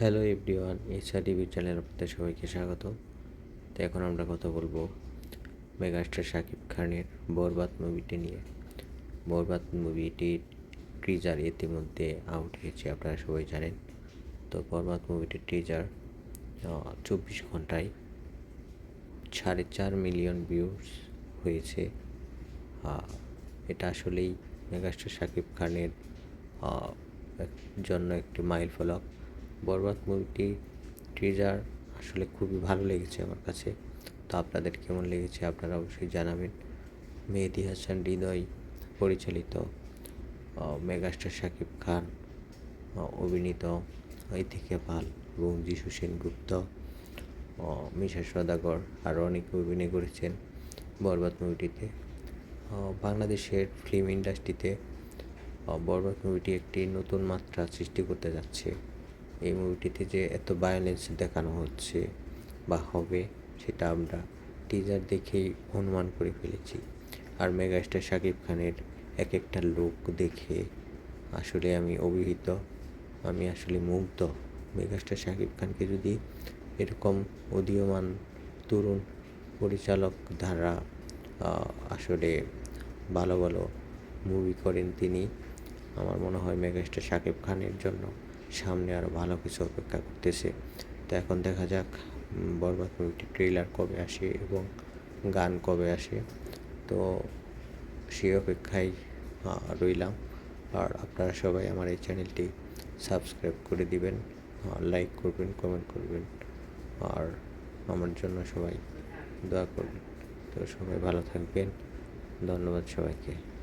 Hello everyone SR TV channel আপনাদের সবাইকে স্বাগত। তো এখন আমরা কথা বলব মেগাস্টার শাকিব খানের বরবাদ মুভিটি নিয়ে। বরবাদ মুভিটির ট্রিজার ইতিমধ্যে আউট হয়েছে, আপনারা সবাই জানেন। তো বরবাদ মুভিটির ট্রিজার চব্বিশ ঘন্টায় সাড়ে চার মিলিয়ন ভিউস হয়েছে। এটা আসলেই মেগাস্টার শাকিব খানের জন্য একটি মাইল ফলক বরবাদ মুভিটি ট্রিজার আসলে খুবই ভালো লেগেছে আমার কাছে। তো আপনাদের কেমন লেগেছে আপনারা অবশ্যই জানাবেন। মেহেদি হাসান হৃদয় পরিচালিত মেগাস্টার শাকিব খান অভিনীত ইথিকে পাল এবং যিশু সেনগুপ্ত মিশা সদাগর আরও অনেকে অভিনয় করেছেন বরবাদ মুভিটিতে বাংলাদেশের ফিল্ম ইন্ডাস্ট্রিতে বরবাদ মুভিটি একটি নতুন মাত্রা সৃষ্টি করতে যাচ্ছে। এই মুভিটিতে যে এত ভায়োলেন্স দেখানো হচ্ছে বা হবে, সেটা আমরা টিজার দেখেই অনুমান করে ফেলেছি। আর মেগাস্টার শাকিব খানের এক একটা লুক দেখে আসলে আমি অভিহিত, আমি আসলে মুগ্ধ। মেগাস্টার শাকিব খানকে যদি এরকম উদীয়মান তরুণ পরিচালক দ্বারা আসলে ভালো ভালো মুভি করেন তিনি, আমার মনে হয় মেগাস্টার শাকিব খানের জন্য সামনে আরও ভালো কিছু অপেক্ষা করতেছে। তো এখন দেখা যাক বরবাদ মুভিটির ট্রেলার কবে আসে এবং গান কবে আসে। তো সেই অপেক্ষায় রইলাম। আর আপনারা সবাই আমার এই চ্যানেলটি সাবস্ক্রাইব করে দিবেন লাইক করবেন কমেন্ট করবেন। আর আমার জন্য সবাই দোয়া করবেন। তো সবাই ভালো থাকবেন। ধন্যবাদ সবাইকে।